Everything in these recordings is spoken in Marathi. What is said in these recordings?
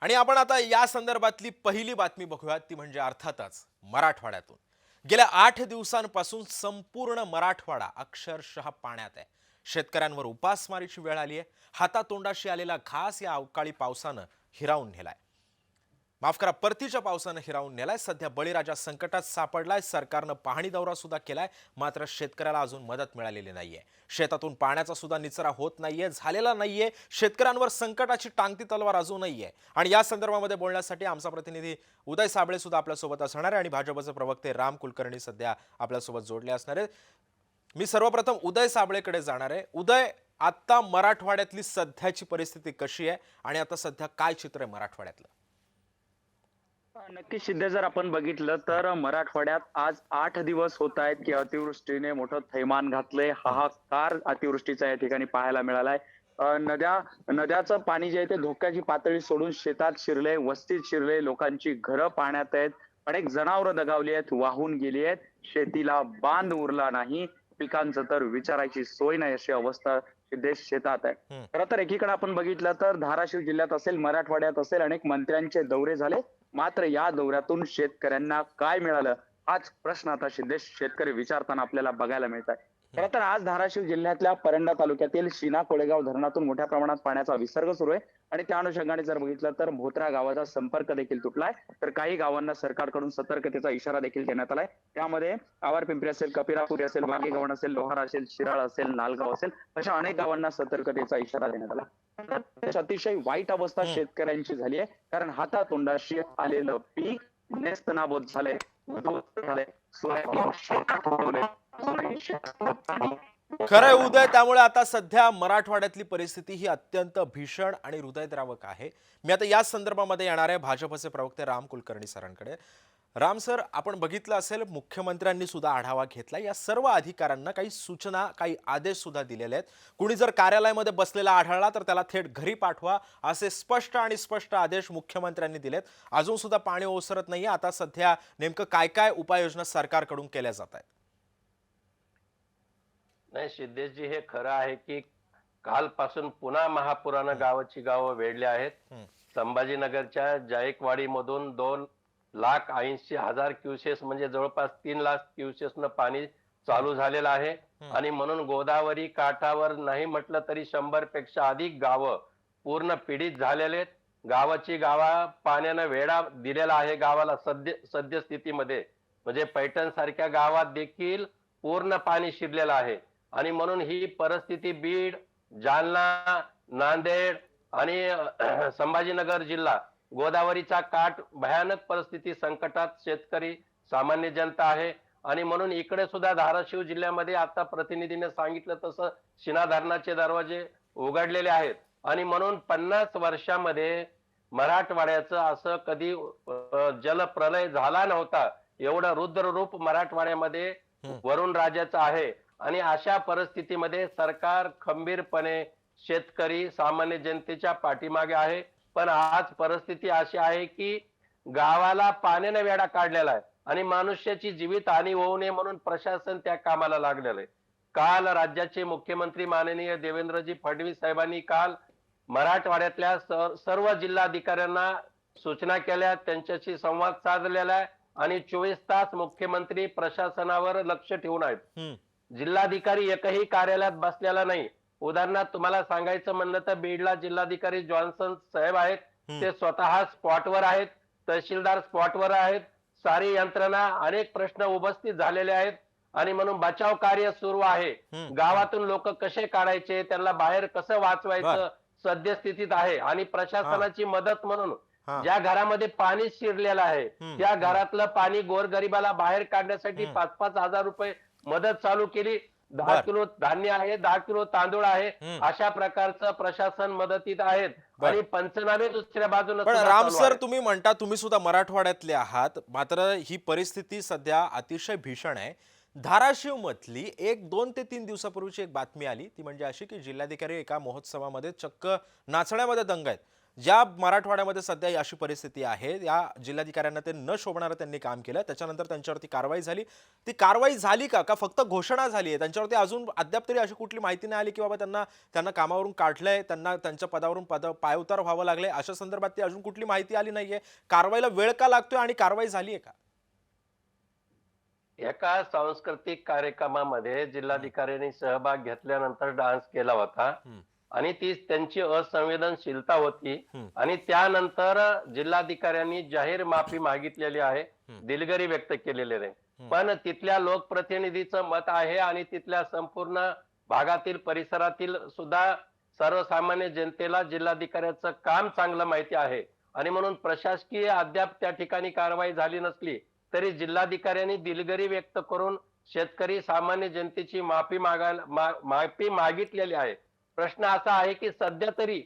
आणि आपण आता या संदर्भातली पहिली बातमी बघूयात ती म्हणजे अर्थातच मराठवाड्यातून. गेल्या आठ दिवसांपासून संपूर्ण मराठवाडा अक्षरशः पाण्यात आहे. शेतकऱ्यांवर उपासमारीची वेळ आली आहे हातातोंडाशी आलेला घास या अवकाळी पावसानं हिरावून नेलाय. माफ करा परतीच्या पावसानं हिरावून नेलाय. सध्या बळीराजा संकटात सापडलाय. सरकारनं पाहणी दौरा सुद्धा केलाय. मात्र शेतकऱ्याला अजून मदत मिळालेली नाहीये. शेतातून पाण्याचा सुद्धा निचरा होत नाहीये झालेला नाहीये. शेतकऱ्यांवर संकटाची टांगती तलवार अजूनही आहे आणि या संदर्भामध्ये बोलण्यासाठी आमचा प्रतिनिधी उदय साबळे सुद्धा आपल्यासोबत असणार आहे आणि भाजपचे प्रवक्ते राम कुलकर्णी सध्या आपल्यासोबत जोडले असणार आहेत. मी सर्वप्रथम उदय साबळेकडे जाणार आहे. उदय आता मराठवाड्यातली सध्याची परिस्थिती कशी आहे? आणि आता सध्या काय चित्र आहे मराठवाड्यातलं? नक्की सिद्ध जर आपण बघितलं तर मराठवाड्यात आज आठ दिवस होत आहेत की अतिवृष्टीने मोठं थैमान घातलंय. हाहाकार अतिवृष्टीचा या ठिकाणी पाहायला मिळालाय. नद्या नद्याचं पाणी जे आहे ते धोक्याची पातळी सोडून शेतात शिरले वस्तीत शिरले लोकांची घरं पाण्यात आहेत. अनेक जनावरं दगावली आहेत वाहून गेली आहेत. शेतीला बांध उरला नाही. पिकांचं तर विचारायची सोय नाही अशी अवस्था देश शेतात आहे. खरं तर एकीकडे आपण बघितलं तर धाराशिव जिल्ह्यात असेल मराठवाड्यात असेल अनेक मंत्र्यांचे दौरे झाले. मात्र या दौऱ्यातून शेतकऱ्यांना काय मिळालं? हाच प्रश्न आता शिंदे शेतकरी विचारताना आपल्याला बघायला मिळत आहे. खरं तर आज धाराशिव जिल्ह्यातल्या परंडा तालुक्यातील शिना कोळेगाव धरणातून मोठ्या प्रमाणात पाण्याचा विसर्ग सुरू आहे. आणि त्या अनुषंगाने जर बघितलं तर भोत्रा गावाचा संपर्क देखील तुटलाय. तर काही गावांना सरकारकडून सतर्कतेचा इशारा देखील देण्यात आलाय. त्यामध्ये आवार पिंपरी असेल कपिरापुरी असेल वाघेगवण असेल लोहारा असेल शिराळ असेल नालगाव असेल अशा अनेक गावांना सतर्कतेचा इशारा देण्यात आला. अतिशय वाईट अवस्था. शेतकऱ्यांची झाली आहे. कारण हातातोंडाशी आलेलं पीक नेस्तनाबूत झालंय झालंय. खरंय उदय त्यामुळे आता सध्या मराठवाड्यातली परिस्थिती ही अत्यंत भीषण आणि हृदयद्रावक आहे. मी आता या संदर्भामध्ये येणार आहे भाजपचे प्रवक्ते राम कुलकर्णी सरांकडे. राम सर आपण बघितलं असेल मुख्यमंत्र्यांनी सुद्धा आढावा घेतला. या सर्व अधिकाऱ्यांना काही सूचना काही आदेश सुद्धा दिलेले आहेत. कुणी जर कार्यालयामध्ये बसलेला आढळला तर त्याला थेट घरी पाठवा असे स्पष्ट आणि स्पष्ट आदेश मुख्यमंत्र्यांनी दिलेत. अजून सुद्धा पाणी ओसरत नाही आता सध्या नेमकं काय काय उपाययोजना सरकारकडून केल्या जात आहेत? नाही सिद्धेशजी हे खरं आहे की कालपासून पुन्हा महापुरानं गावाची गावं वेढली आहेत. संभाजीनगरच्या जायकवाडी मधून दोन लाख ऐंशी हजार क्युसेस म्हणजे जवळपास तीन लाख क्युसेस न पाणी चालू झालेलं आहे. आणि म्हणून गोदावरी काठावर नाही म्हटलं तरी शंभरपेक्षा अधिक गावं पूर्ण पीडित झालेले आहेत. गावाची गावा पाण्यानं वेढा दिलेला आहे गावाला सद्य सद्यस्थितीमध्ये. म्हणजे पैठण सारख्या गावात देखील पूर्ण पाणी शिरलेलं आहे. आणि म्हणून ही परिस्थिती बीड जालना नांदेड आणि संभाजीनगर जिल्हा गोदावरीचा काठ भयानक परिस्थिती संकटात शेतकरी सामान्य जनता आहे. आणि म्हणून इकडे सुद्धा धाराशिव जिल्ह्यामध्ये आता प्रतिनिधीने सांगितलं तसं शिना धरणाचे दरवाजे उघडलेले आहेत. आणि म्हणून पन्नास वर्षामध्ये मराठवाड्याचं असं कधी जलप्रलय झाला नव्हता एवढं रुद्र रूप मराठवाड्यामध्ये. वरुण राजाचं आहे. आणि अशा परिस्थितीमध्ये सरकार खंबीरपणे शेतकरी सामान्य जनतेच्या पाठीमागे आहे. पण आज परिस्थिती अशी आहे की गावाला पाण्याने वेढा काढलेला आहे आणि मनुष्याची जीवित हानी होऊ नये म्हणून प्रशासन त्या कामाला लागलेलं आहे. काल राज्याचे मुख्यमंत्री माननीय देवेंद्रजी फडणवीस साहेबांनी काल मराठवाड्यातल्या सर्व जिल्हाधिकाऱ्यांना सूचना केल्या त्यांच्याशी संवाद साधलेला आहे आणि चोवीस तास मुख्यमंत्री प्रशासनावर लक्ष ठेवून आहेत. जिल्हाधिकारी एकही कार्यालयात बसलेला नाही उदाहरणार्थ तुम्हाला सांगायचं म्हणलं तर बीडला जिल्हाधिकारी जॉन्सन साहेब आहेत. ते स्वतः स्पॉटवर आहेत तहसीलदार स्पॉटवर आहेत सारी यंत्रणा अनेक प्रश्न उपस्थित झालेले आहेत आणि म्हणून बचाव कार्य सुरू आहे. गावातून लोक कसे काढायचे त्यांना बाहेर कसं. वाचवायचं सद्यस्थितीत आहे आणि प्रशासनाची मदत म्हणून. ज्या घरामध्ये पाणी शिरलेलं आहे. त्या घरातलं पाणी गोरगरिबाला बाहेर काढण्यासाठी. पाच पाच हजार रुपये मदत चालू केली दहा. किलो धान्य आहे दहा किलो तांदूळ आहे. अशा प्रकारचं प्रशासन मदतीत आहेत. आणि पंचनामे दुसऱ्या बाजूने पण राम सर. तुम्ही म्हणता तुम्ही सुद्धा मराठवाड्यातले आहात मात्र ही परिस्थिती सध्या अतिशय भीषण आहे धाराशिव मधली एक दोन ते तीन दिवसापूर्वीची एक बातमी आली ती म्हणजे अशी की जिल्हाधिकारी एका महोत्सवामध्ये चक्क नाचण्यामध्ये दंग आहेत ज्या मराठवाड्यामध्ये सध्या अशी परिस्थिती आहे या जिल्हाधिकाऱ्यांना ते न शोभणारं त्यांनी काम केलं. त्याच्यानंतर त्यांच्यावरती कारवाई झाली. ती कारवाई झाली का? का फक्त घोषणा झाली आहे? त्यांच्यावरती अजून अद्याप तरी अशी कुठली माहिती नाही आली की बाबा त्यांना त्यांना कामावरून काढलंय त्यांना त्यांच्या पदावरून पद पायउतार व्हावं लागले अशा संदर्भात ती अजून कुठली माहिती आली नाहीये. कारवाईला वेळ का लागतोय आणि कारवाई झाली आहे का? एका सांस्कृतिक कार्यक्रमामध्ये जिल्हाधिकाऱ्यांनी सहभाग घेतल्यानंतर डान्स केला होता. आणि ती त्यांची असंवेदनशीलता होती. आणि त्यानंतर जिल्हाधिकाऱ्यांनी जाहीर माफी मागितलेली आहे. दिलगिरी व्यक्त केलेली आहे. पण तिथल्या लोकप्रतिनिधीचं मत आहे आणि तिथल्या संपूर्ण भागातील परिसरातील सुद्धा सर्वसामान्य जनतेला जिल्हाधिकाऱ्याचं काम चांगलं माहिती आहे आणि म्हणून प्रशासकीय अद्याप त्या ठिकाणी कारवाई झाली नसली तरी जिल्हाधिकाऱ्यांनी दिलगिरी व्यक्त करून शेतकरी सामान्य जनतेची माफी मागायला माफी मागितलेली आहे प्रश्न असा आहे की सध्या तरी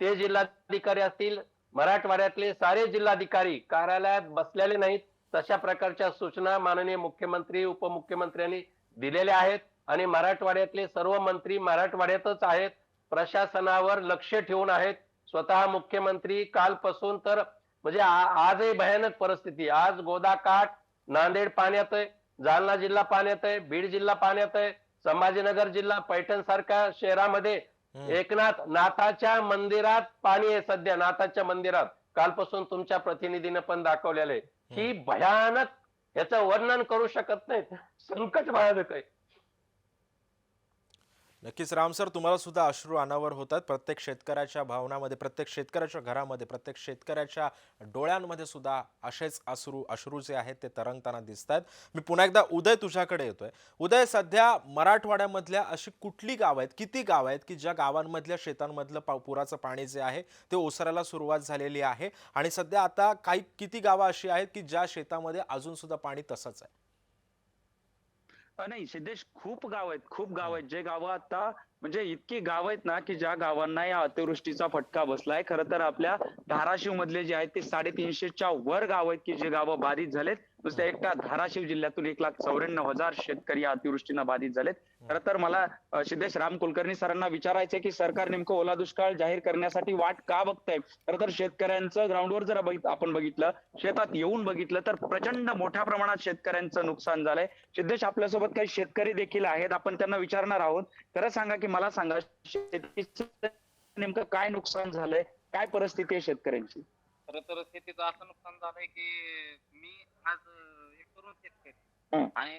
ते जिल्हाधिकारी असतील मराठवाड्यातले सारे जिल्हाधिकारी कार्यालयात बसलेले नाहीत तशा प्रकारच्या सूचना माननीय मुख्यमंत्री उपमुख्यमंत्र्यांनी दिलेल्या आहेत आणि मराठवाड्यातले सर्व मंत्री मराठवाड्यातच आहेत प्रशासनावर लक्ष ठेवून आहेत. स्वतः मुख्यमंत्री कालपासून तर म्हणजे आजही भयानक परिस्थिती. आज गोदाकाठ नांदेड पाण्यात आहे जालना जिल्हा पाण्यात आहे बीड जिल्हा पाण्यात आहे संभाजीनगर जिल्हा पैठण सारख्या शहरामध्ये. एकनाथ नाथाच्या मंदिरात पाणी आहे सध्या नाथाच्या मंदिरात. कालपासून तुमच्या प्रतिनिधीनं पण दाखवलेलं आहे. ही भयानक याचं वर्णन करू शकत नाहीत. संकट भयानक आहे. नक्कीच राम सर तुम्हाला सुद्धा अश्रू अनावर होतात. प्रत्येक शेतकऱ्याच्या भावनामध्ये प्रत्येक शेतकऱ्याच्या घरामध्ये प्रत्येक शेतकऱ्याच्या डोळ्यांमध्ये सुद्धा असेच अश्रू अश्रू जे आहेत ते तरंगताना दिसत आहेत मी पुन्हा एकदा उदय तुझ्याकडे येतोय. उदय सध्या मराठवाड्यामधल्या अशी कुठली गावं आहेत किती गावं आहेत की ज्या गावांमधल्या शेतांमधलं पा पुराचं पाणी जे आहे ते ओसरायला सुरुवात झालेली आहे? आणि सध्या आता काही किती गावं अशी आहेत की ज्या शेतामध्ये अजूनसुद्धा पाणी तसंच आहे? नाही सिद्धेश खूप गाव आहेत खूप गाव आहेत. जे गावं आता म्हणजे इतकी गाव आहेत ना की ज्या गावांना या अतिवृष्टीचा फटका बसलाय. खरं तर आपल्या धाराशिव मधले जे आहेत ते साडेतीनशेच्या वर गाव आहेत की जे गावं बाधित झालेत. नुसत्या एकट्या धाराशिव जिल्ह्यातून एक लाख चौऱ्याण्णव हजार शेतकरी या अतिवृष्टीनं बाधित झालेत. खरं तर मला सिद्धेश राम कुलकर्णी सरांना विचारायचंय की सरकार नेमकं ओला दुष्काळ जाहीर करण्यासाठी वाट का बघतंय? खरं तर शेतकऱ्यांचं ग्राउंडवर जर आपण बघितलं शेतात येऊन बघितलं तर प्रचंड मोठ्या प्रमाणात शेतकऱ्यांचं नुकसान झालंय. सिद्धेश आपल्यासोबत काही शेतकरी देखील आहेत आपण त्यांना विचारणार आहोत. खरं सांगा की मला सांगा शेतीचं नेमकं काय नुकसान झालंय? काय परिस्थिती आहे शेतकऱ्यांची? खरं तर शेतीचं असं नुकसान झालंय की मी आज एक तरुण शेतकरी. आणि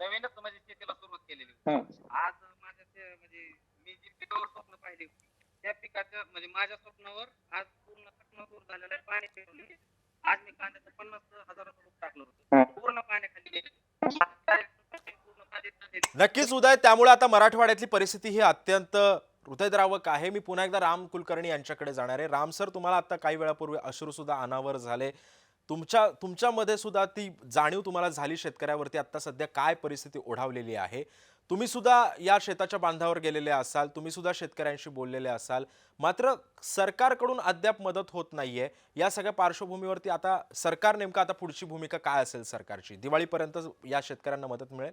नवीनच म्हणजे शेतीला सुरुवात केलेली हं. आज माझ्या ते म्हणजे मी जी पिकावर स्वप्न पाहिली होती त्या पिकाच्या म्हणजे माझ्या स्वप्नावर आज पूर्ण टकमकूर झालेलं आहे. पाणी फिरवले आज मी कांद्याचं पन्नास हजाराचं रोप टाकलं हं. होतं पूर्ण पाण्याखाली गेले. पूर्ण नक्कीच उदय त्यामुळे आता मराठवाड्यातली परिस्थिती ही अत्यंत हृदयद्रावक आहे. मी पुन्हा एकदा राम कुलकर्णी यांच्याकडे जाणार आहे. राम सर तुम्हाला आता काही वेळापूर्वी अश्रू सुद्धा अनावर झाले. तुमच्या तुमच्यामध्ये सुद्धा ती जाणीव तुम्हाला झाली शेतकऱ्यावरती. आता सध्या काय परिस्थिती ओढावलेली आहे? तुम्ही सुद्धा या शेताच्या बांधावर गेलेले असाल तुम्ही सुद्धा शेतकऱ्यांशी बोललेले असाल. मात्र सरकारकडून अद्याप मदत होत नाहीये. या सगळ्या पार्श्वभूमीवरती आता सरकार नेमकं आता पुढची भूमिका काय असेल सरकारची? दिवाळीपर्यंत या शेतकऱ्यांना मदत मिळेल?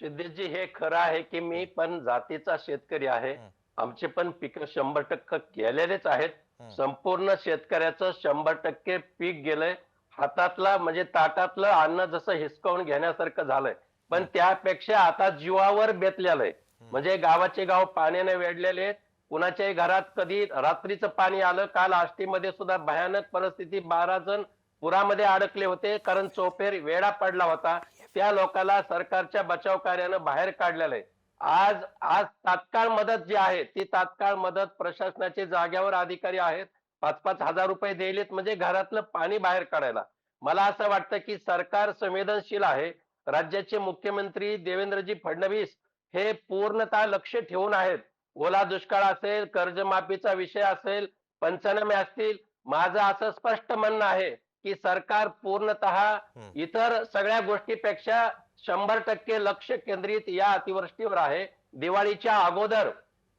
सिद्धेशजी हे खरं आहे की मी पण जातीचा शेतकरी आहे. आमचे पण पिकं शंभर टक्के गेलेलेच आहेत. संपूर्ण शेतकऱ्याचं शंभर टक्के पीक गेलंय. हातातला म्हणजे ताटातलं अन्न जसं हिसकावून घेण्यासारखं झालंय. पण त्यापेक्षा आता जीवावर बेतलेलं आहे म्हणजे गावाचे गाव पाण्याने वेढलेले आहेत. कुणाच्याही घरात कधी रात्रीचं पाणी आलं काल आष्टीमध्ये सुद्धा भयानक परिस्थिती बारा जण पुरामध्ये अडकले होते. कारण चोपेर वेडा पडला होता. त्या लोकांना सरकारच्या बचाव कार्यानं बाहेर काढलेलं आहे. आज आज तात्काळ मदत जी आहे ती तात्काळ मदत प्रशासनाचे जाग्यावर अधिकारी आहेत. पाच पाच हजार रुपये दिलेत म्हणजे घरातलं पाणी बाहेर काढायला. मला असं वाटतं की सरकार संवेदनशील आहे. राज्याचे मुख्यमंत्री देवेंद्रजी फडणवीस हे पूर्णतः लक्ष ठेवून आहेत. ओला दुष्काळ असेल कर्जमाफीचा विषय असेल पंचनामे असतील माझं असं स्पष्ट म्हणणं आहे की सरकार पूर्णतः. इतर सगळ्या गोष्टीपेक्षा शंभर टक्के लक्ष केंद्रित या अतिवृष्टीवर आहे. दिवाळीच्या अगोदर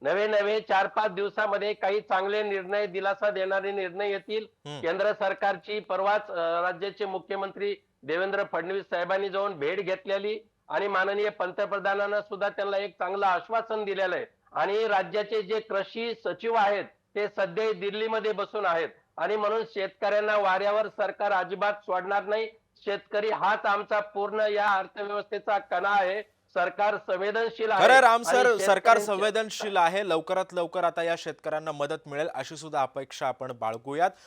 नवे नवे चार पाच दिवसामध्ये काही चांगले निर्णय दिलासा देणारे निर्णय येतील. केंद्र सरकारची परवाच राज्याचे मुख्यमंत्री देवेंद्र फडणवीस साहेबांनी जाऊन भेट घेतलेली आणि माननीय पंतप्रधानांना सुद्धा त्यांना एक चांगलं आश्वासन दिलेलं आहे. आणि राज्याचे जे कृषी सचिव आहेत ते सध्या दिल्लीमध्ये बसून आहेत. आणि म्हणून शेतकऱ्यांना वाऱ्यावर सरकार अजिबात सोडणार नाही. शेतकरी हाच आमचा पूर्ण या अर्थव्यवस्थेचा कणा आहे. सरकार संवेदनशील आहे खरं राम सर सरकार संवेदनशील आहे. लवकरात लवकर आता या शेतकऱ्यांना मदत मिळेल अशी सुद्धा अपेक्षा आपण बाळगूयात.